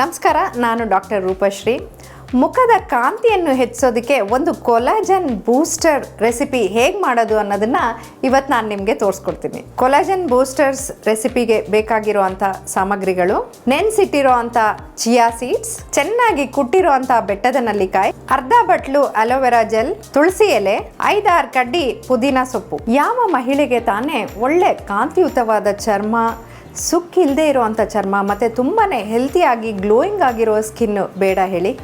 ನಮಸ್ಕಾರ, ನಾನು ಡಾಕ್ಟರ್ ರೂಪಶ್ರೀ. ಮುಖದ ಕಾಂತಿಯನ್ನು ಹೆಚ್ಚಿಸೋದಕ್ಕೆ ಒಂದು ಕೊಲಾಜನ್ ಬೂಸ್ಟರ್ ರೆಸಿಪಿ ಹೇಗೆ ಮಾಡೋದು ಅನ್ನೋದನ್ನು ಇವತ್ತು ನಾನು ನಿಮಗೆ ತೋರಿಸ್ಕೊಡ್ತೀನಿ. ಕೊಲಾಜನ್ ಬೂಸ್ಟರ್ಸ್ ರೆಸಿಪಿಗೆ ಬೇಕಾಗಿರೋ ಅಂಥ ಸಾಮಗ್ರಿಗಳು ನೆನೆಸಿಟ್ಟಿರೋ ಅಂಥ ಚಿಯಾ ಸೀಡ್ಸ್, ಚೆನ್ನಾಗಿ ಕುಟ್ಟಿರೋ ಅಂಥ ಬೆಟ್ಟದ ನಲ್ಲಿಕಾಯಿ, ಅರ್ಧ ಬಟ್ಲು ಅಲೋವೆರಾ ಜೆಲ್, ತುಳಸಿ ಎಲೆ, ಐದಾರು ಕಡ್ಡಿ ಪುದೀನ ಸೊಪ್ಪು. ಯಾವ ಮಹಿಳೆಗೆ ತಾನೇ ಒಳ್ಳೆ ಕಾಂತಿಯುತವಾದ ಚರ್ಮ ಸುಕ್ಕಿಲ್ಲದೆ ಇರುವಂಥ ಚರ್ಮ ಮತ್ತು ತುಂಬಾ ಹೆಲ್ತಿಯಾಗಿ ಗ್ಲೋಯಿಂಗ್ ಆಗಿರೋ ಸ್ಕಿನ್ ಬೇಡ ಹೇಳಿ.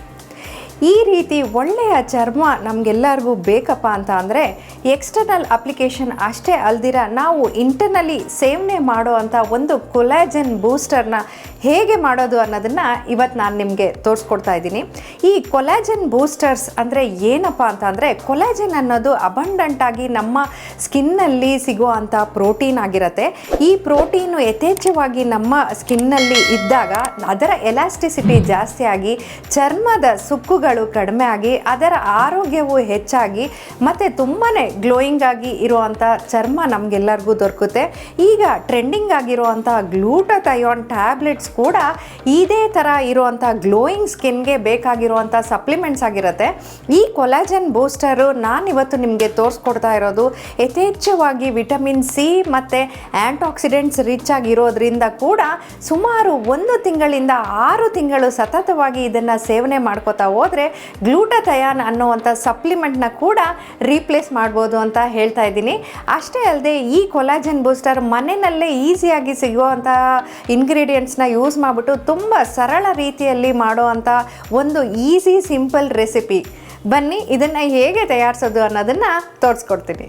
ಈ ರೀತಿ ಒಳ್ಳೆಯ ಚರ್ಮ ನಮಗೆಲ್ಲರಿಗೂ ಬೇಕಪ್ಪ ಅಂತ ಅಂದರೆ ಎಕ್ಸ್ಟರ್ನಲ್ ಅಪ್ಲಿಕೇಶನ್ ಅಷ್ಟೇ ಅಲ್ದಿರ ನಾವು ಇಂಟರ್ನಲಿ ಸೇವನೆ ಮಾಡೋ ಅಂಥ ಒಂದು ಕೊಲಾಜನ್ ಬೂಸ್ಟರ್ನ ಹೇಗೆ ಮಾಡೋದು ಅನ್ನೋದನ್ನು ಇವತ್ತು ನಾನು ನಿಮಗೆ ತೋರಿಸ್ಕೊಡ್ತಾ ಇದ್ದೀನಿ. ಈ ಕೊಲಾಜನ್ ಬೂಸ್ಟರ್ಸ್ ಅಂದರೆ ಏನಪ್ಪ ಅಂತ ಅಂದರೆ ಕೊಲಾಜನ್ ಅನ್ನೋದು ಅಬಂಡಂಟಾಗಿ ನಮ್ಮ ಸ್ಕಿನ್ನಲ್ಲಿ ಸಿಗುವಂಥ ಪ್ರೋಟೀನ್ ಆಗಿರುತ್ತೆ. ಈ ಪ್ರೋಟೀನು ಯಥೇಚ್ಛವಾಗಿ ನಮ್ಮ ಸ್ಕಿನ್ನಲ್ಲಿ ಇದ್ದಾಗ ಅದರ ಎಲಾಸ್ಟಿಸಿಟಿ ಜಾಸ್ತಿಯಾಗಿ ಚರ್ಮದ ಸುಕ್ಕುಗಳು ಕಡಿಮೆ ಆಗಿ, ಅದರ ಆರೋಗ್ಯವು ಹೆಚ್ಚಾಗಿ, ಮತ್ತು ತುಂಬಾ ಗ್ಲೋಯಿಂಗ್ ಆಗಿ ಇರುವಂಥ ಚರ್ಮ ನಮಗೆಲ್ಲರಿಗೂ ದೊರಕುತ್ತೆ. ಈಗ ಟ್ರೆಂಡಿಂಗ್ ಆಗಿರುವಂಥ ಗ್ಲೂಟಥಯೋನ್ ಟ್ಯಾಬ್ಲೆಟ್ಸ್ ಕೂಡ ಇದೇ ಥರ ಇರುವಂಥ ಗ್ಲೋಯಿಂಗ್ ಸ್ಕಿನ್ಗೆ ಬೇಕಾಗಿರುವಂಥ ಸಪ್ಲಿಮೆಂಟ್ಸ್ ಆಗಿರುತ್ತೆ. ಈ ಕೊಲಾಜನ್ ಬೂಸ್ಟರು ನಾನಿವತ್ತು ನಿಮಗೆ ತೋರಿಸ್ಕೊಡ್ತಾ ಇರೋದು. ಯಥೇಚ್ಛವಾಗಿ ವಿಟಮಿನ್ ಸಿ ಮತ್ತು ಆ್ಯಂಟಾಕ್ಸಿಡೆಂಟ್ಸ್ ರಿಚ್ ಆಗಿರೋದ್ರಿಂದ ಕೂಡ ಸುಮಾರು ಒಂದು ತಿಂಗಳಿಂದ ಆರು ತಿಂಗಳು ಸತತವಾಗಿ ಇದನ್ನು ಸೇವನೆ ಮಾಡ್ಕೋತಾ ಹೋದರೆ ಗ್ಲೂಟಥಯಾನ್ ಅನ್ನೋವಂಥ ಸಪ್ಲಿಮೆಂಟ್ನ ಕೂಡ ರೀಪ್ಲೇಸ್ ಮಾಡ್ಬೋದು ಅಂತ ಹೇಳ್ತಾ ಇದ್ದೀನಿ. ಅಷ್ಟೇ ಅಲ್ಲದೆ ಈ ಕೊಲಾಜನ್ ಬೂಸ್ಟರ್ ಮನೆಯಲ್ಲೇ ಈಸಿಯಾಗಿ ಸಿಗುವಂಥ ಇಂಗ್ರೀಡಿಯೆಂಟ್ಸ್ನ ಯೂಸ್ ಮಾಡಿಬಿಟ್ಟು ತುಂಬ ಸರಳ ರೀತಿಯಲ್ಲಿ ಮಾಡುವಂಥ ಒಂದು ಈಸಿ ಸಿಂಪಲ್ ರೆಸಿಪಿ ಬನ್ನಿ, ಇದನ್ನು ಹೇಗೆ ತಯಾರಿಸೋದು ಅನ್ನೋದನ್ನು ತೋರಿಸ್ಕೊಡ್ತೀನಿ.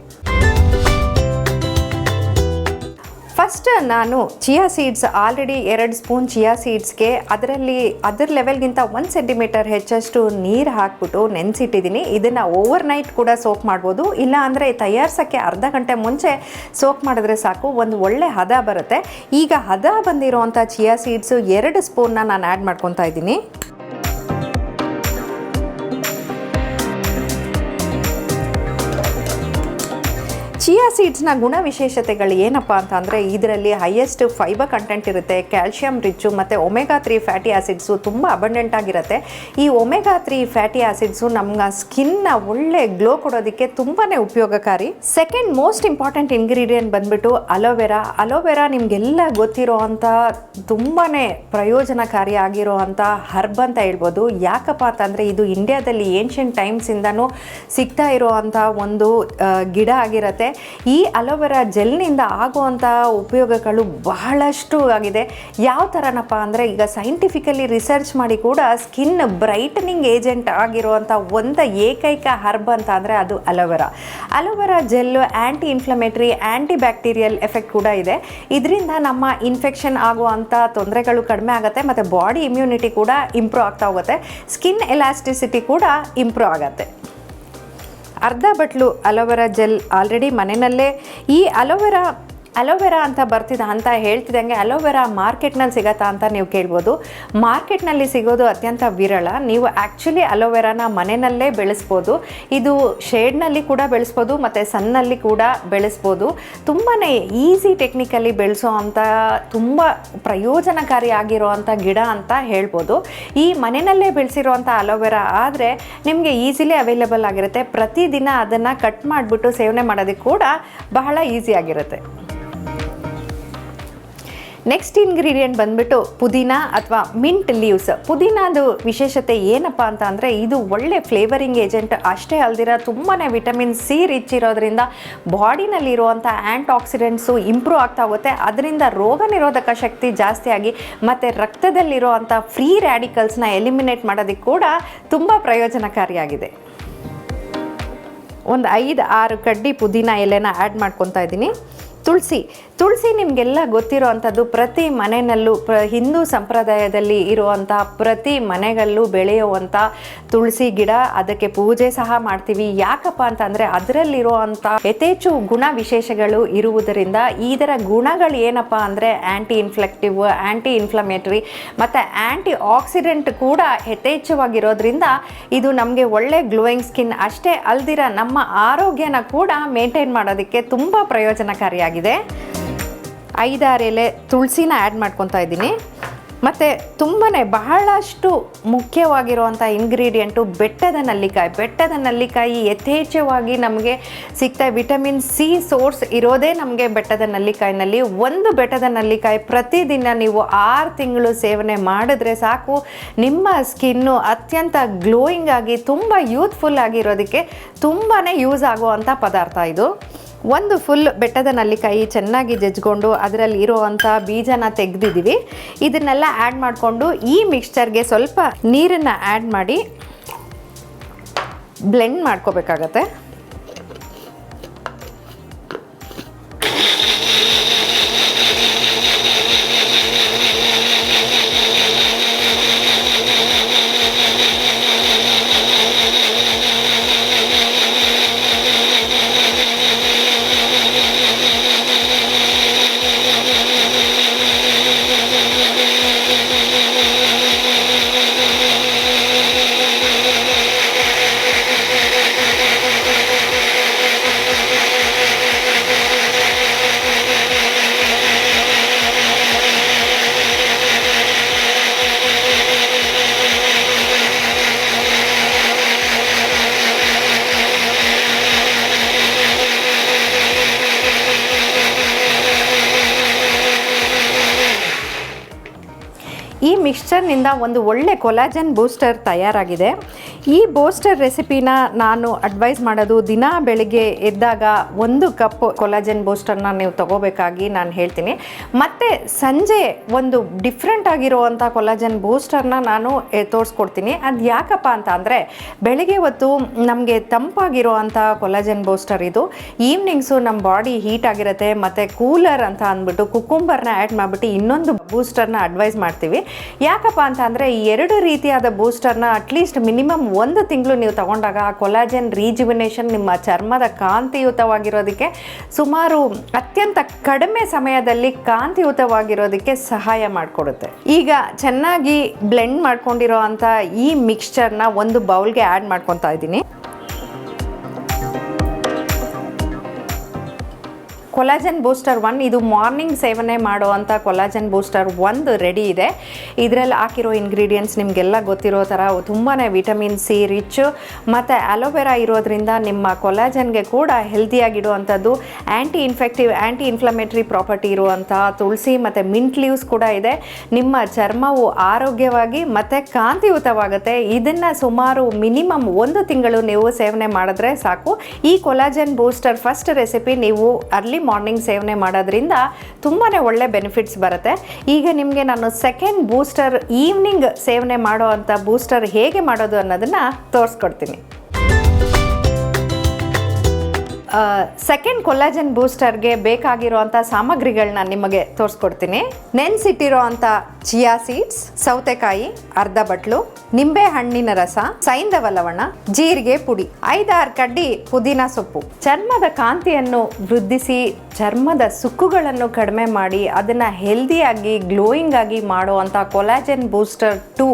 ಫಸ್ಟ್ ನಾನು ಚಿಯಾ ಸೀಡ್ಸ್ ಆಲ್ರೆಡಿ ಎರಡು ಸ್ಪೂನ್ ಚಿಯಾ ಸೀಡ್ಸ್ಗೆ ಅದರಲ್ಲಿ, ಅದರ ಲೆವೆಲ್ಗಿಂತ ಒಂದು ಸೆಂಟಿಮೀಟರ್ ಹೆಚ್ಚಷ್ಟು ನೀರು ಹಾಕ್ಬಿಟ್ಟು ನೆನೆಸಿಟ್ಟಿದ್ದೀನಿ. ಇದನ್ನು ಓವರ್ ನೈಟ್ ಕೂಡ ಸೋಕ್ ಮಾಡ್ಬೋದು. ಇಲ್ಲ ಅಂದರೆ ತಯಾರಿಸೋಕ್ಕೆ ಅರ್ಧ ಗಂಟೆ ಮುಂಚೆ ಸೋಕ್ ಮಾಡಿದ್ರೆ ಸಾಕು. ಒಂದು ಒಳ್ಳೆ ಹದ ಬರುತ್ತೆ. ಈಗ ಹದ ಬಂದಿರೋವಂಥ ಚಿಯಾ ಸೀಡ್ಸು ಎರಡು ಸ್ಪೂನ್ನ ನಾನು ಆ್ಯಡ್ ಮಾಡ್ಕೊತಾ ಇದ್ದೀನಿ. ಚಿಯಾ ಸೀಡ್ಸ್ನ ಗುಣ ವಿಶೇಷತೆಗಳು ಏನಪ್ಪ ಅಂತ ಅಂದರೆ ಇದರಲ್ಲಿ ಹೈಯೆಸ್ಟ್ ಫೈಬರ್ ಕಂಟೆಂಟ್ ಇರುತ್ತೆ ಕ್ಯಾಲ್ಶಿಯಂ ರಿಚ್ಚು ಮತ್ತು ಒಮೆಗಾ ತ್ರೀ ಫ್ಯಾಟಿ ಆಸಿಡ್ಸು ತುಂಬ ಅಬಂಡೆಂಟ್ ಆಗಿರುತ್ತೆ. ಈ ಒಮೆಗಾ ತ್ರೀ ಫ್ಯಾಟಿ ಆಸಿಡ್ಸು ನಮ್ಮ ಸ್ಕಿನ್ನ ಒಳ್ಳೆ ಗ್ಲೋ ಕೊಡೋದಕ್ಕೆ ತುಂಬಾ ಉಪಯೋಗಕಾರಿ. ಸೆಕೆಂಡ್ ಮೋಸ್ಟ್ ಇಂಪಾರ್ಟೆಂಟ್ ಇಂಗ್ರೀಡಿಯೆಂಟ್ ಬಂದ್ಬಿಟ್ಟು ಅಲೋವೆರಾ ಅಲೋವೆರಾ ನಿಮಗೆಲ್ಲ ಗೊತ್ತಿರೋ ಅಂಥ ತುಂಬಾ ಪ್ರಯೋಜನಕಾರಿ ಆಗಿರೋ ಅಂಥ ಹರ್ಬ್ ಅಂತ ಹೇಳ್ಬೋದು. ಯಾಕಪ್ಪ ಅಂತಂದರೆ ಇದು ಇಂಡಿಯಾದಲ್ಲಿ ಏನ್ಷಿಯಂಟ್ ಟೈಮ್ಸಿಂದನೂ ಸಿಗ್ತಾ ಇರೋ ಅಂಥ ಒಂದು ಗಿಡ ಆಗಿರುತ್ತೆ. ಈ ಅಲೋವೆರಾ ಜೆಲ್ನಿಂದ ಆಗುವಂಥ ಉಪಯೋಗಗಳು ಬಹಳಷ್ಟು ಆಗಿದೆ. ಯಾವ ಥರನಪ್ಪ ಅಂದರೆ ಈಗ ಸೈಂಟಿಫಿಕಲಿ ರಿಸರ್ಚ್ ಮಾಡಿ ಕೂಡ ಸ್ಕಿನ್ ಬ್ರೈಟನಿಂಗ್ ಏಜೆಂಟ್ ಆಗಿರುವಂಥ ಒಂದು ಏಕೈಕ ಹರ್ಬ್ ಅಂತ ಅಂದರೆ ಅದು aloe vera. Aloe vera gel anti inflammatory anti bacterial effect ಕೂಡ ಇದೆ. ಇದರಿಂದ ನಮ್ಮ ಇನ್ಫೆಕ್ಷನ್ ಆಗುವಂಥ ತೊಂದರೆಗಳು ಕಡಿಮೆ ಆಗುತ್ತೆ ಮತ್ತು ಬಾಡಿ ಇಮ್ಯುನಿಟಿ ಕೂಡ ಇಂಪ್ರೂವ್ ಆಗ್ತಾ ಹೋಗುತ್ತೆ. ಸ್ಕಿನ್ ಎಲಾಸ್ಟಿಸಿಟಿ ಕೂಡ ಇಂಪ್ರೂವ್ ಆಗುತ್ತೆ. ಅರ್ಧ ಬಟ್ಲು ಅಲೋವೆರಾ ಜೆಲ್ ಆಲ್ರೆಡಿ ಮನೆಯಲ್ಲೇ. ಈ ಅಲೋವೆರಾ ಅಲೋವೆರಾ ಅಂತ ಬರ್ತಿದೆ ಅಂತ ಹೇಳ್ತಿದ್ದಂಗೆ ಅಲೋವೆರಾ ಮಾರ್ಕೆಟ್ನಲ್ಲಿ ಸಿಗತ್ತಾ ಅಂತ ನೀವು ಕೇಳ್ಬೋದು. ಮಾರ್ಕೆಟ್ನಲ್ಲಿ ಸಿಗೋದು ಅತ್ಯಂತ ವಿರಳ. ನೀವು ಆ್ಯಕ್ಚುಲಿ ಅಲೋವೆರಾನ ಮನೆಯಲ್ಲೇ ಬೆಳೆಸ್ಬೋದು. ಇದು ಶೇಡ್ನಲ್ಲಿ ಕೂಡ ಬೆಳೆಸ್ಬೋದು, ಮತ್ತು ಸನ್ನಲ್ಲಿ ಕೂಡ ಬೆಳೆಸ್ಬೋದು. ತುಂಬಾ ಈಸಿ ಟೆಕ್ನಿಕಲ್ಲಿ ಬೆಳೆಸೋ ಅಂಥ ತುಂಬ ಪ್ರಯೋಜನಕಾರಿ ಅಂಥ ಗಿಡ ಅಂತ ಹೇಳ್ಬೋದು. ಈ ಮನೆಯಲ್ಲೇ ಬೆಳೆಸಿರೋವಂಥ ಅಲೋವೆರಾ ಆದರೆ ನಿಮಗೆ ಈಸಿಲಿ ಅವೈಲೇಬಲ್ ಆಗಿರುತ್ತೆ. ಪ್ರತಿದಿನ ಅದನ್ನು ಕಟ್ ಮಾಡಿಬಿಟ್ಟು ಸೇವನೆ ಮಾಡೋದಕ್ಕೆ ಕೂಡ ಬಹಳ ಈಸಿ ಆಗಿರುತ್ತೆ. ನೆಕ್ಸ್ಟ್ ಇಂಗ್ರೀಡಿಯೆಂಟ್ ಬಂದ್ಬಿಟ್ಟು ಪುದೀನ ಅಥವಾ ಮಿಂಟ್ ಲೀವ್ಸ್ ಪುದೀನದು ವಿಶೇಷತೆ ಏನಪ್ಪ ಅಂತ ಅಂದರೆ ಇದು ಒಳ್ಳೆ ಫ್ಲೇವರಿಂಗ್ ಏಜೆಂಟ್ ಅಷ್ಟೇ ಅಲ್ದಿರ ತುಂಬಾ ವಿಟಮಿನ್ ಸಿ ರಿಚ್ ಇರೋದ್ರಿಂದ ಬಾಡಿನಲ್ಲಿರುವಂಥ ಆ್ಯಂಟ್ ಆಕ್ಸಿಡೆಂಟ್ಸು ಇಂಪ್ರೂವ್ ಆಗ್ತಾ ಹೋಗುತ್ತೆ. ಅದರಿಂದ ರೋಗ ನಿರೋಧಕ ಶಕ್ತಿ ಜಾಸ್ತಿಯಾಗಿ ಮತ್ತು ರಕ್ತದಲ್ಲಿರುವಂಥ ಫ್ರೀ ರ್ಯಾಡಿಕಲ್ಸ್ನ ಎಲಿಮಿನೇಟ್ ಮಾಡೋದಕ್ಕೆ ಕೂಡ ತುಂಬ ಪ್ರಯೋಜನಕಾರಿಯಾಗಿದೆ. ಒಂದು ಐದು ಆರು ಕಡ್ಡಿ ಪುದೀನ ಎಲೆನ ಆ್ಯಡ್ ಮಾಡ್ಕೊತಾ ಇದ್ದೀನಿ. ತುಳಸಿ ತುಳಸಿ ನಿಮಗೆಲ್ಲ ಗೊತ್ತಿರೋ ಅಂಥದ್ದು ಪ್ರತಿ ಮನೆಯಲ್ಲೂ ಪ್ರ ಹಿಂದೂ ಸಂಪ್ರದಾಯದಲ್ಲಿ ಇರುವಂಥ ಪ್ರತಿ ಮನೆಗಳಲ್ಲೂ ಬೆಳೆಯುವಂಥ ತುಳಸಿ ಗಿಡ, ಅದಕ್ಕೆ ಪೂಜೆ ಸಹ ಮಾಡ್ತೀವಿ. ಯಾಕಪ್ಪ ಅಂತಂದರೆ ಅದರಲ್ಲಿರುವಂಥ ಯಥೇಚ್ಛು ಗುಣ ವಿಶೇಷಗಳು ಇರುವುದರಿಂದ ಇದರ ಗುಣಗಳು ಏನಪ್ಪ ಅಂದರೆ ಆ್ಯಂಟಿ ಇನ್ಫ್ಲೆಕ್ಟಿವ್ ಆ್ಯಂಟಿ ಇನ್ಫ್ಲಮೇಟ್ರಿ ಮತ್ತು ಆ್ಯಂಟಿ ಆಕ್ಸಿಡೆಂಟ್ ಕೂಡ ಯಥೇಚ್ಛವಾಗಿರೋದ್ರಿಂದ ಇದು ನಮಗೆ ಒಳ್ಳೆ ಗ್ಲೋಯಿಂಗ್ ಸ್ಕಿನ್ ಅಷ್ಟೇ ಅಲ್ದಿರ ನಮ್ಮ ಆರೋಗ್ಯನ ಕೂಡ ಮೇಂಟೈನ್ ಮಾಡೋದಕ್ಕೆ ತುಂಬ ಪ್ರಯೋಜನಕಾರಿಯಾಗಿದೆ. ಐದಾರು ಎಲೆ ತುಳಸಿನ ಆ್ಯಡ್ ಮಾಡ್ಕೊತಾ ಇದ್ದೀನಿ. ಮತ್ತು ತುಂಬಾ ಬಹಳಷ್ಟು ಮುಖ್ಯವಾಗಿರುವಂಥ ಇಂಗ್ರೀಡಿಯೆಂಟು ಬೆಟ್ಟದ ನಲ್ಲಿಕಾಯಿ. ಬೆಟ್ಟದ ನಲ್ಲಿಕಾಯಿ ಯಥೇಚ್ಛವಾಗಿ ನಮಗೆ ಸಿಗ್ತಾ ವಿಟಮಿನ್ ಸಿ ಸೋರ್ಸ್ ಇರೋದೇ ನಮಗೆ ಬೆಟ್ಟದ ನಲ್ಲಿಕಾಯಿನಲ್ಲಿ. ಒಂದು ಬೆಟ್ಟದ ನಲ್ಲಿಕಾಯಿ ಪ್ರತಿದಿನ ನೀವು ಆರು ತಿಂಗಳು ಸೇವನೆ ಮಾಡಿದ್ರೆ ಸಾಕು. ನಿಮ್ಮ ಸ್ಕಿನ್ನು ಅತ್ಯಂತ ಗ್ಲೋಯಿಂಗ್ ಆಗಿ ತುಂಬ ಯೂತ್ಫುಲ್ ಆಗಿರೋದಕ್ಕೆ ತುಂಬಾ ಯೂಸ್ ಆಗುವಂಥ ಪದಾರ್ಥ ಇದು. ಒಂದು ಫುಲ್ ಬೆಟ್ಟದ ನಲ್ಲಿಕಾಯಿ ಚೆನ್ನಾಗಿ ಜಜ್ಕೊಂಡು ಅದರಲ್ಲಿ ಇರುವಂಥ ಬೀಜನ ತೆಗೆದಿದ್ದೀವಿ. ಇದನ್ನೆಲ್ಲ ಆ್ಯಡ್ ಮಾಡಿಕೊಂಡು ಈ ಮಿಕ್ಸ್ಚರ್ಗೆ ಸ್ವಲ್ಪ ನೀರನ್ನು ಆ್ಯಡ್ ಮಾಡಿ ಬ್ಲೆಂಡ್ ಮಾಡ್ಕೋಬೇಕಾಗತ್ತೆ. ಮಿಕ್ಸ್ಚರ್ನಿಂದ ಒಂದು ಒಳ್ಳೆ ಕೊಲಾಜನ್ ಬೂಸ್ಟರ್ ತಯಾರಾಗಿದೆ. ಈ ಬೂಸ್ಟರ್ ರೆಸಿಪಿನ ನಾನು ಅಡ್ವೈಸ್ ಮಾಡೋದು ದಿನ ಬೆಳಿಗ್ಗೆ ಎದ್ದಾಗ ಒಂದು ಕಪ್ ಕೊಲಾಜನ್ ಬೋಸ್ಟರ್ನ ನೀವು ತಗೋಬೇಕಾಗಿ ನಾನು ಹೇಳ್ತೀನಿ. ಮತ್ತು ಸಂಜೆ ಒಂದು ಡಿಫ್ರೆಂಟ್ ಆಗಿರುವಂಥ ಕೊಲಾಜನ್ ಬೂಸ್ಟರ್ನ ನಾನು ತೋರಿಸ್ಕೊಡ್ತೀನಿ. ಅದು ಯಾಕಪ್ಪ ಅಂತ ಅಂದರೆ ಬೆಳಿಗ್ಗೆ ಹೊತ್ತು ನಮಗೆ ತಂಪಾಗಿರುವಂಥ ಕೊಲಾಜನ್ ಬೂಸ್ಟರ್ ಇದು ಈವ್ನಿಂಗ್ಸು ನಮ್ಮ ಬಾಡಿ ಹೀಟ್ ಆಗಿರುತ್ತೆ, ಮತ್ತು ಕೂಲರ್ ಅಂತ ಅಂದ್ಬಿಟ್ಟು ಕುಕುಂಬರ್ನ ಆ್ಯಡ್ ಮಾಡಿಬಿಟ್ಟು ಇನ್ನೊಂದು ಬೂಸ್ಟರ್ನ ಅಡ್ವೈಸ್ ಮಾಡ್ತೀವಿ. ಯಾಕಪ್ಪ ಅಂತ ಅಂದರೆ ಈ ಎರಡು ರೀತಿಯಾದ ಬೂಸ್ಟರ್ನ ಅಟ್ಲೀಸ್ಟ್ ಮಿನಿಮಮ್ ಒಂದು ತಿಂಗಳು ನೀವು ತಗೊಂಡಾಗ ಆ ಕೊಲಾಜನ್ ರೀಜುವಿನೇಷನ್ ನಿಮ್ಮ ಚರ್ಮದ ಕಾಂತಿಯುತವಾಗಿರೋದಕ್ಕೆ ಸುಮಾರು ಅತ್ಯಂತ ಕಡಿಮೆ ಸಮಯದಲ್ಲಿ ಕಾಂತಿಯುತವಾಗಿರೋದಕ್ಕೆ ಸಹಾಯ ಮಾಡಿಕೊಡುತ್ತೆ. ಈಗ ಚೆನ್ನಾಗಿ ಬ್ಲೆಂಡ್ ಮಾಡ್ಕೊಂಡಿರೋ ಈ ಮಿಕ್ಸ್ಚರ್ನ ಒಂದು ಬೌಲ್ಗೆ ಆ್ಯಡ್ ಮಾಡ್ಕೊತಾ ಇದ್ದೀನಿ. ಕೊಲಾಜನ್ ಬೂಸ್ಟರ್ ಒನ್, ಇದು ಮಾರ್ನಿಂಗ್ ಸೇವನೆ ಮಾಡುವಂಥ ಕೊಲಾಜನ್ ಬೂಸ್ಟರ್ ಒಂದು ರೆಡಿ ಇದೆ. ಇದರಲ್ಲಿ ಹಾಕಿರೋ ಇಂಗ್ರೀಡಿಯೆಂಟ್ಸ್ ನಿಮಗೆಲ್ಲ ಗೊತ್ತಿರೋ ಥರ ತುಂಬಾ ವಿಟಮಿನ್ ಸಿ ರಿಚ್, ಮತ್ತು ಅಲೋವೆರಾ ಇರೋದ್ರಿಂದ ನಿಮ್ಮ ಕೊಲಾಜನ್ಗೆ ಕೂಡ ಹೆಲ್ದಿಯಾಗಿಡುವಂಥದ್ದು anti infective anti inflammatory property ಇರುವಂಥ ತುಳಸಿ ಮತ್ತು ಮಿಂಟ್ ಲೀವ್ಸ್ ಕೂಡ ಇದೆ. ನಿಮ್ಮ ಚರ್ಮವು ಆರೋಗ್ಯವಾಗಿ ಮತ್ತು ಕಾಂತಿಯುತವಾಗುತ್ತೆ. ಇದನ್ನು ಸುಮಾರು ಮಿನಿಮಮ್ ಒಂದು ತಿಂಗಳು ನೀವು ಸೇವನೆ ಮಾಡಿದ್ರೆ ಸಾಕು. ಈ ಕೊಲಾಜನ್ ಬೂಸ್ಟರ್ ಫಸ್ಟ್ ರೆಸಿಪಿ ನೀವು ಅರ್ಲಿ ಮಾರ್ನಿಂಗ್ ಸೇವನೆ ಮಾಡೋದ್ರಿಂದ ತುಂಬಾ ಒಳ್ಳೆ ಬೆನಿಫಿಟ್ಸ್ ಬರುತ್ತೆ. ಈಗ ನಿಮಗೆ ನಾನು ಸೆಕೆಂಡ್ ಬೂಸ್ಟರ್ ಈವ್ನಿಂಗ್ ಸೇವನೆ ಮಾಡೋ ಅಂಥ ಬೂಸ್ಟರ್ ಹೇಗೆ ಮಾಡೋದು ಅನ್ನೋದನ್ನು ತೋರಿಸ್ಕೊಡ್ತೀನಿ. ಸೆಕೆಂಡ್ ಕೊಲಾಜನ್ ಬೂಸ್ಟರ್ಗೆ ಬೇಕಾಗಿರುವಂಥ ಸಾಮಗ್ರಿಗಳನ್ನ ನಿಮಗೆ ತೋರಿಸ್ಕೊಡ್ತೀನಿ. ನೆನ್ಸಿಟ್ಟಿರೋ ಅಂಥ ಚಿಯಾ ಸೀಡ್ಸ್, ಸೌತೆಕಾಯಿ, ಅರ್ಧ ಬಟ್ಲು, ನಿಂಬೆ ಹಣ್ಣಿನ ರಸ ಸೈಂಧವ ಲವಣ ಜೀರಿಗೆ ಪುಡಿ, ಐದಾರು ಕಡ್ಡಿ ಪುದೀನ ಸೊಪ್ಪು. ಚರ್ಮದ ಕಾಂತಿಯನ್ನು ವೃದ್ಧಿಸಿ ಚರ್ಮದ ಸುಕ್ಕುಗಳನ್ನು ಕಡಿಮೆ ಮಾಡಿ ಅದನ್ನು ಹೆಲ್ದಿಯಾಗಿ, ಗ್ಲೋಯಿಂಗ್ ಆಗಿ ಮಾಡುವಂಥ ಕೊಲಾಜೆನ್ ಬೂಸ್ಟರ್ ಟು,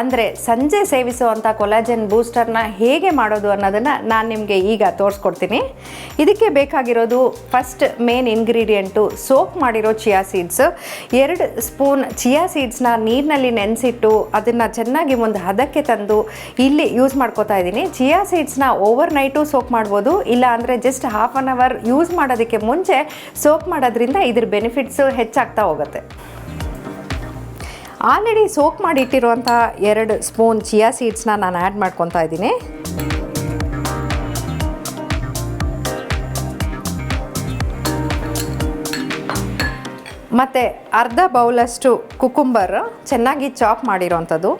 ಅಂದರೆ ಸಂಜೆ ಸೇವಿಸುವಂಥ ಕೊಲಾಜೆನ್ ಬೂಸ್ಟರ್ನ ಹೇಗೆ ಮಾಡೋದು ಅನ್ನೋದನ್ನು ನಾನು ನಿಮಗೆ ಈಗ ತೋರಿಸ್ಕೊಡ್ತೀನಿ. ಇದಕ್ಕೆ ಬೇಕಾಗಿರೋದು ಫಸ್ಟ್ ಮೇನ್ ಇಂಗ್ರೀಡಿಯೆಂಟು ಸೋಪ್ ಮಾಡಿರೋ ಚಿಯಾ ಸೀಡ್ಸ್, ಎರಡು ಸ್ಪೂನ್ ಚಿಯಾ ಸೀಡ್ಸ್ನ ನೀರಿನಲ್ಲಿ ನೆನೆಸಿಟ್ಟು ಅದನ್ನು ಚೆನ್ನಾಗಿ ಒಂದು ಹದಕ್ಕೆ ತಂದು ಇಲ್ಲಿ ಯೂಸ್ ಮಾಡ್ಕೋತಾ ಇದ್ದೀನಿ. ಚಿಯಾ ಸೀಡ್ಸ್ನ ಓವರ್ ನೈಟು ಸೋಕ್ ಮಾಡ್ಬೋದು. ಇಲ್ಲ ಅಂದರೆ just half an hour use ಮಾಡೋದಕ್ಕೆ ಮುಂಚೆ ಸೋಕ್ ಮಾಡೋದ್ರಿಂದ ಇದ್ರ ಬೆನಿಫಿಟ್ಸು ಹೆಚ್ಚಾಗ್ತಾ ಹೋಗುತ್ತೆ. ಆಲ್ರೆಡಿ ಸೋಕ್ ಮಾಡಿಟ್ಟಿರುವಂಥ ಎರಡು ಸ್ಪೂನ್ ಚಿಯಾ ಸೀಡ್ಸ್ನ ನಾನು ಆ್ಯಡ್ ಮಾಡ್ಕೊತಾ ಇದ್ದೀನಿ. ಮತ್ತು ಅರ್ಧ ಬೌಲಷ್ಟು ಕುಕುಂಬರ್ ಚೆನ್ನಾಗಿ ಚಾಪ್ ಮಾಡಿರೋವಂಥದ್ದು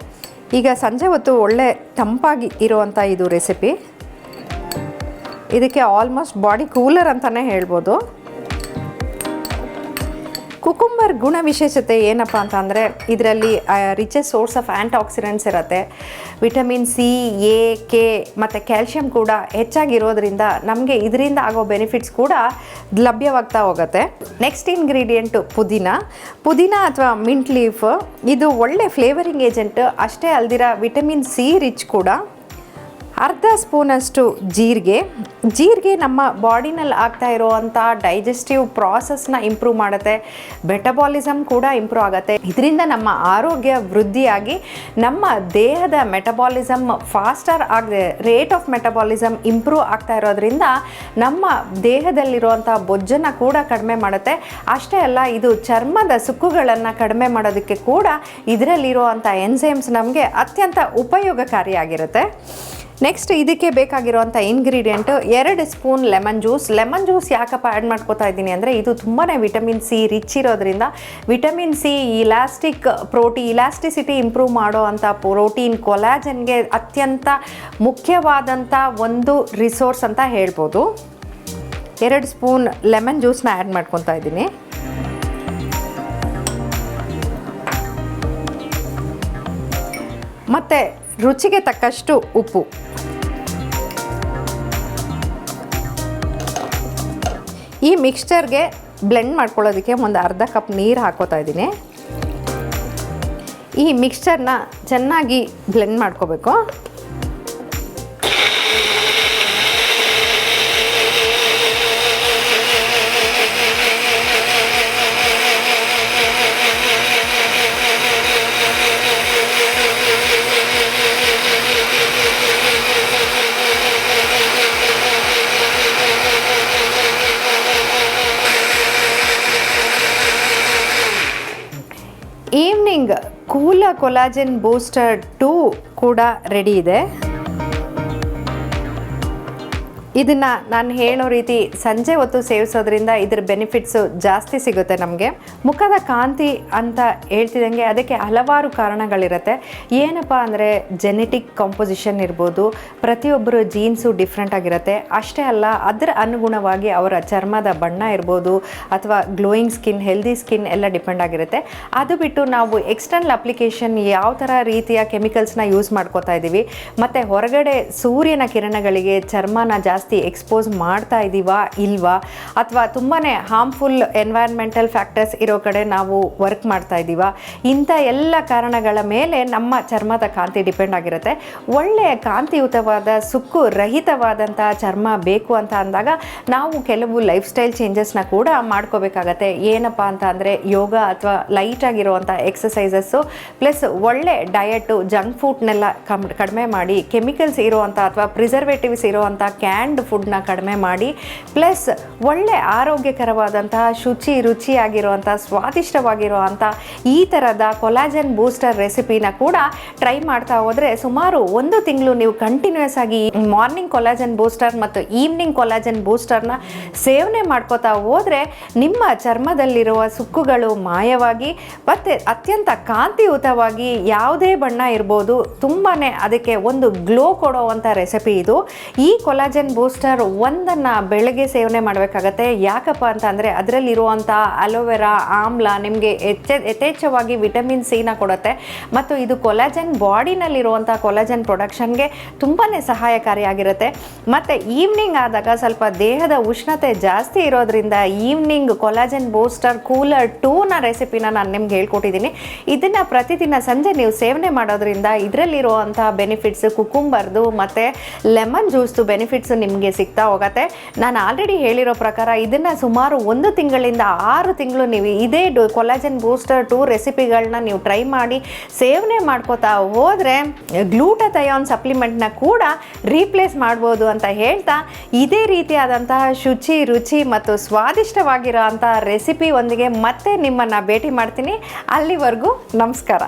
ಈಗ ಸಂಜೆ ಹೊತ್ತು ಒಳ್ಳೆ ತಂಪಾಗಿ ಇರುವಂಥ ಇದು ರೆಸಿಪಿ ಇದಕ್ಕೆ ಆಲ್ಮೋಸ್ಟ್ ಬಾಡಿ ಕೂಲರ್ ಅಂತಲೇ ಹೇಳ್ಬೋದು. ಕುಕುಂಬರ್ ಗುಣ ವಿಶೇಷತೆ ಏನಪ್ಪ ಅಂತ ಅಂದರೆ ಇದರಲ್ಲಿ ರಿಚೆಸ್ ಸೋರ್ಸ್ ಆಫ್ ಆ್ಯಂಟಾಕ್ಸಿಡೆಂಟ್ಸ್ ಇರುತ್ತೆ. ವಿಟಮಿನ್ ಸಿ ಎ ಕೆ ಮತ್ತು ಕ್ಯಾಲ್ಶಿಯಂ ಕೂಡ ಹೆಚ್ಚಾಗಿರೋದ್ರಿಂದ ನಮಗೆ ಇದರಿಂದ ಆಗೋ ಬೆನಿಫಿಟ್ಸ್ ಕೂಡ ಲಭ್ಯವಾಗ್ತಾ ಹೋಗುತ್ತೆ. ನೆಕ್ಸ್ಟ್ ಇಂಗ್ರೀಡಿಯೆಂಟು ಪುದೀನ. ಪುದೀನ ಅಥವಾ ಮಿಂಟ್ ಲೀಫ್ ಇದು ಒಳ್ಳೆ ಫ್ಲೇವರಿಂಗ್ ಏಜೆಂಟ್ ಅಷ್ಟೇ ಅಲ್ದಿರ ವಿಟಮಿನ್ ಸಿ ರಿಚ್ ಕೂಡ. ಅರ್ಧ ಸ್ಪೂನಷ್ಟು ಜೀರಿಗೆ. ಜೀರಿಗೆ ನಮ್ಮ ಬಾಡಿನಲ್ಲಿ ಆಗ್ತಾ ಇರುವಂಥ ಡೈಜೆಸ್ಟಿವ್ ಪ್ರಾಸೆಸ್ನ ಇಂಪ್ರೂವ್ ಮಾಡುತ್ತೆ. ಮೆಟಬಾಲಿಸಮ್ ಕೂಡ ಇಂಪ್ರೂವ್ ಆಗುತ್ತೆ. ಇದರಿಂದ ನಮ್ಮ ಆರೋಗ್ಯ ವೃದ್ಧಿಯಾಗಿ ನಮ್ಮ ದೇಹದ ಮೆಟಬಾಲಿಸಮ್ ಫಾಸ್ಟರ್ ಆಗದೆ ರೇಟ್ ಆಫ್ ಮೆಟಬಾಲಿಸಮ್ ಇಂಪ್ರೂವ್ ಆಗ್ತಾ ಇರೋದ್ರಿಂದ ನಮ್ಮ ದೇಹದಲ್ಲಿರುವಂಥ ಬೊಜ್ಜನ್ನು ಕೂಡ ಕಡಿಮೆ ಮಾಡುತ್ತೆ. ಅಷ್ಟೇ ಅಲ್ಲ, ಇದು ಚರ್ಮದ ಸುಕ್ಕುಗಳನ್ನು ಕಡಿಮೆ ಮಾಡೋದಕ್ಕೆ ಕೂಡ ಇದರಲ್ಲಿರುವಂಥ ಎನ್ಸೈಮ್ಸ್ ನಮಗೆ ಅತ್ಯಂತ ಉಪಯೋಗಕಾರಿಯಾಗಿರುತ್ತೆ. ನೆಕ್ಸ್ಟ್ ಇದಕ್ಕೆ ಬೇಕಾಗಿರುವಂಥ ಇಂಗ್ರೀಡಿಯೆಂಟು ಎರಡು spoon lemon juice lemon juice ಯಾಕಪ್ಪ ಆ್ಯಡ್ ಮಾಡ್ಕೋತಾ ಇದ್ದೀನಿ ಅಂದರೆ ಇದು ತುಂಬಾ ವಿಟಮಿನ್ ಸಿ ರಿಚ್ ಇರೋದ್ರಿಂದ ವಿಟಮಿನ್ ಸಿ ಇಲಾಸ್ಟಿಕ್ ಪ್ರೋಟಿ ಇಲಾಸ್ಟಿಸಿಟಿ ಇಂಪ್ರೂವ್ ಮಾಡೋ ಅಂಥ ಪ್ರೋಟೀನ್ ಕೊಲಾಜನ್ಗೆ ಅತ್ಯಂತ ಮುಖ್ಯವಾದಂಥ ಒಂದು ರಿಸೋರ್ಸ್ ಅಂತ ಹೇಳ್ಬೋದು. ಎರಡು ಸ್ಪೂನ್ ಲೆಮನ್ ಜ್ಯೂಸ್ನ ಆ್ಯಡ್ ಮಾಡ್ಕೊತಾ ಇದ್ದೀನಿ. ಮತ್ತು ರುಚಿಗೆ ತಕ್ಕಷ್ಟು ಉಪ್ಪು. ಈ ಮಿಕ್ಸ್ಚರ್ಗೆ ಬ್ಲೆಂಡ್ ಮಾಡ್ಕೊಳ್ಳೋದಕ್ಕೆ ಒಂದು ಅರ್ಧ ಕಪ್ ನೀರು ಹಾಕೋತಾ ಇದ್ದೀನಿ. ಈ ಮಿಕ್ಸ್ಚರ್ನ ಚೆನ್ನಾಗಿ ಬ್ಲೆಂಡ್ ಮಾಡ್ಕೋಬೇಕು ಈವ್ನಿಂಗ್ ಕೂಲ ಕೊಲಾಜನ್ ಬೂಸ್ಟರ್ ಟೂ ಕೂಡ ರೆಡಿ ಇದೆ. ಇದನ್ನು ನಾನು ಹೇಳೋ ರೀತಿ ಸಂಜೆ ಹೊತ್ತು ಸೇವಿಸೋದ್ರಿಂದ ಇದ್ರ ಬೆನಿಫಿಟ್ಸು ಜಾಸ್ತಿ ಸಿಗುತ್ತೆ ನಮಗೆ. ಮುಖದ ಕಾಂತಿ ಅಂತ ಹೇಳ್ತಿದ್ದಂಗೆ ಅದಕ್ಕೆ ಹಲವಾರು ಕಾರಣಗಳಿರುತ್ತೆ. ಏನಪ್ಪ ಅಂದರೆ ಜೆನೆಟಿಕ್ ಕಾಂಪೊಸಿಷನ್ ಇರ್ಬೋದು, ಪ್ರತಿಯೊಬ್ಬರು ಜೀನ್ಸು ಡಿಫ್ರೆಂಟ್ ಆಗಿರುತ್ತೆ. ಅಷ್ಟೇ ಅಲ್ಲ, ಅದರ ಅನುಗುಣವಾಗಿ ಅವರ ಚರ್ಮದ ಬಣ್ಣ ಇರ್ಬೋದು, ಅಥವಾ ಗ್ಲೋಯಿಂಗ್ ಸ್ಕಿನ್ ಹೆಲ್ದಿ ಸ್ಕಿನ್ ಎಲ್ಲ ಡಿಪೆಂಡ್ ಆಗಿರುತ್ತೆ. ಅದು ಬಿಟ್ಟು ನಾವು ಎಕ್ಸ್ಟರ್ನಲ್ ಅಪ್ಲಿಕೇಶನ್ ಯಾವ ಥರ ರೀತಿಯ ಕೆಮಿಕಲ್ಸ್ನ ಯೂಸ್ ಮಾಡ್ಕೋತಾ ಇದ್ದೀವಿ ಮತ್ತು ಹೊರಗಡೆ ಸೂರ್ಯನ ಕಿರಣಗಳಿಗೆ ಚರ್ಮನ ಜಾಸ್ತಿ ಎಕ್ಸ್ಪೋಸ್ ಮಾಡ್ತಾ ಇದ್ದೀವಾ ಇಲ್ವಾ? ಅಥವಾ ತುಂಬಾ ಹಾರ್ಮ್ಫುಲ್ ಎನ್ವೈರ್ಮೆಂಟಲ್ ಫ್ಯಾಕ್ಟರ್ಸ್ ಇರೋ ಕಡೆ ನಾವು ವರ್ಕ್ ಮಾಡ್ತಾ ಇದ್ದೀವಾ ಇಂಥ ಎಲ್ಲ ಕಾರಣಗಳ ಮೇಲೆ ನಮ್ಮ ಚರ್ಮದ ಕಾಂತಿ ಡಿಪೆಂಡ್ ಆಗಿರುತ್ತೆ. ಒಳ್ಳೆಯ ಕಾಂತಿಯುತವಾದ, ಸುಕ್ಕು ರಹಿತವಾದಂಥ ಚರ್ಮ ಬೇಕು ಅಂತ ಅಂದಾಗ ನಾವು ಕೆಲವು ಲೈಫ್ ಸ್ಟೈಲ್ ಚೇಂಜಸ್ನ ಕೂಡ ಮಾಡ್ಕೋಬೇಕಾಗತ್ತೆ. ಏನಪ್ಪ ಅಂತ ಅಂದರೆ ಯೋಗ ಅಥವಾ ಲೈಟ್ ಆಗಿರುವಂಥ ಎಕ್ಸಸೈಸಸ್ಸು ಪ್ಲಸ್ ಒಳ್ಳೆ ಡಯಟು ಜಂಕ್ ಫುಡ್ನೆಲ್ಲ ಕಮ್, ಕಡಿಮೆ ಮಾಡಿ ಕೆಮಿಕಲ್ಸ್ ಇರುವಂಥ ಅಥವಾ ಪ್ರಿಸರ್ವೇಟಿವ್ಸ್ ಇರುವಂಥ ಕ್ಯಾಂಡ್ ಫುಡ್ನ ಕಡಿಮೆ ಮಾಡಿ ಪ್ಲಸ್ ಒಳ್ಳೆ ಆರೋಗ್ಯಕರವಾದಂತಹ ಶುಚಿ ರುಚಿಯಾಗಿರುವಂಥ ಸ್ವಾದಿಷ್ಟವಾಗಿರುವಂಥ ಈ ಥರದ ಕೊಲಾಜನ್ ಬೂಸ್ಟರ್ ರೆಸಿಪಿನ ಕೂಡ ಟ್ರೈ ಮಾಡ್ತಾ ಹೋದರೆ ಸುಮಾರು ಒಂದು ತಿಂಗಳು ನೀವು ಕಂಟಿನ್ಯೂಸ್ ಆಗಿ ಮಾರ್ನಿಂಗ್ ಕೊಲಾಜನ್ ಬೂಸ್ಟರ್ ಮತ್ತು ಈವ್ನಿಂಗ್ ಕೊಲಾಜನ್ ಬೂಸ್ಟರ್ನ ಸೇವನೆ ಮಾಡ್ಕೋತಾ ಹೋದರೆ ನಿಮ್ಮ ಚರ್ಮದಲ್ಲಿರುವ ಸುಕ್ಕುಗಳು ಮಾಯವಾಗಿ, ಮತ್ತು ಅತ್ಯಂತ ಕಾಂತಿಯುತವಾಗಿ ಯಾವುದೇ ಬಣ್ಣ ಇರ್ಬೋದು ತುಂಬಾ ಅದಕ್ಕೆ ಒಂದು ಗ್ಲೋ ಕೊಡೋವಂಥ ರೆಸಿಪಿ ಇದು. ಈ ಕೊಲಾಜನ್ ಬೂಸ್ಟರ್ ಒಂದನ್ನು ಬೆಳಗ್ಗೆ ಸೇವನೆ ಮಾಡಬೇಕಾಗತ್ತೆ. ಯಾಕಪ್ಪ ಅಂತ ಅಂದರೆ ಅದರಲ್ಲಿರುವಂಥ ಅಲೋವೆರಾ, ಆಮ್ಲ ನಿಮಗೆ ಯಥೇಚ್ಛವಾಗಿ ವಿಟಮಿನ್ ಸಿನ ಕೊಡುತ್ತೆ. ಮತ್ತು ಇದು ಕೊಲಾಜನ್ ಬಾಡಿನಲ್ಲಿರುವಂಥ ಕೊಲಾಜನ್ ಪ್ರೊಡಕ್ಷನ್ಗೆ ತುಂಬಾ ಸಹಾಯಕಾರಿಯಾಗಿರುತ್ತೆ. ಮತ್ತು ಈವ್ನಿಂಗ್ ಆದಾಗ ಸ್ವಲ್ಪ ದೇಹದ ಉಷ್ಣತೆ ಜಾಸ್ತಿ ಇರೋದ್ರಿಂದ ಈವ್ನಿಂಗ್ ಕೊಲಾಜನ್ ಬೂಸ್ಟರ್ ಕೂಲರ್ ಟೂನ ರೆಸಿಪಿನ ನಾನು ನಿಮ್ಗೆ ಹೇಳ್ಕೊಟ್ಟಿದ್ದೀನಿ. ಇದನ್ನು ಪ್ರತಿದಿನ ಸಂಜೆ ನೀವು ಸೇವನೆ ಮಾಡೋದ್ರಿಂದ ಇದರಲ್ಲಿರುವಂಥ ಬೆನಿಫಿಟ್ಸ್ ಕುಕುಂಬರ್ದು ಮತ್ತು ಲೆಮನ್ ಜ್ಯೂಸ್ದು ಬೆನಿಫಿಟ್ಸ್ ಸಿಗ್ತಾ ಹೋಗತ್ತೆ. ನಾನು ಆಲ್ರೆಡಿ ಹೇಳಿರೋ ಪ್ರಕಾರ ಇದನ್ನು ಸುಮಾರು ಒಂದು ತಿಂಗಳಿಂದ ಆರು ತಿಂಗಳು ನೀವು ಇದೇ ಡು ಕೊಲಾಜನ್ ಬೂಸ್ಟರ್ ಟೂ ರೆಸಿಪಿಗಳನ್ನ ನೀವು ಟ್ರೈ ಮಾಡಿ ಸೇವನೆ ಮಾಡ್ಕೋತಾ ಹೋದರೆ ಗ್ಲೂಟಥಯಾನ್ ಸಪ್ಲಿಮೆಂಟ್ನ ಕೂಡ ರೀಪ್ಲೇಸ್ ಮಾಡ್ಬೋದು ಅಂತ ಹೇಳ್ತಾ ಇದೇ ರೀತಿಯಾದಂತಹ ಶುಚಿ, ರುಚಿ ಮತ್ತು ಸ್ವಾದಿಷ್ಟವಾಗಿರೋ ಅಂತಹ ರೆಸಿಪಿ ಒಂದಿಗೆ ಮತ್ತೆ ನಿಮ್ಮನ್ನು ಭೇಟಿ ಮಾಡ್ತೀನಿ. ಅಲ್ಲಿವರೆಗೂ ನಮಸ್ಕಾರ.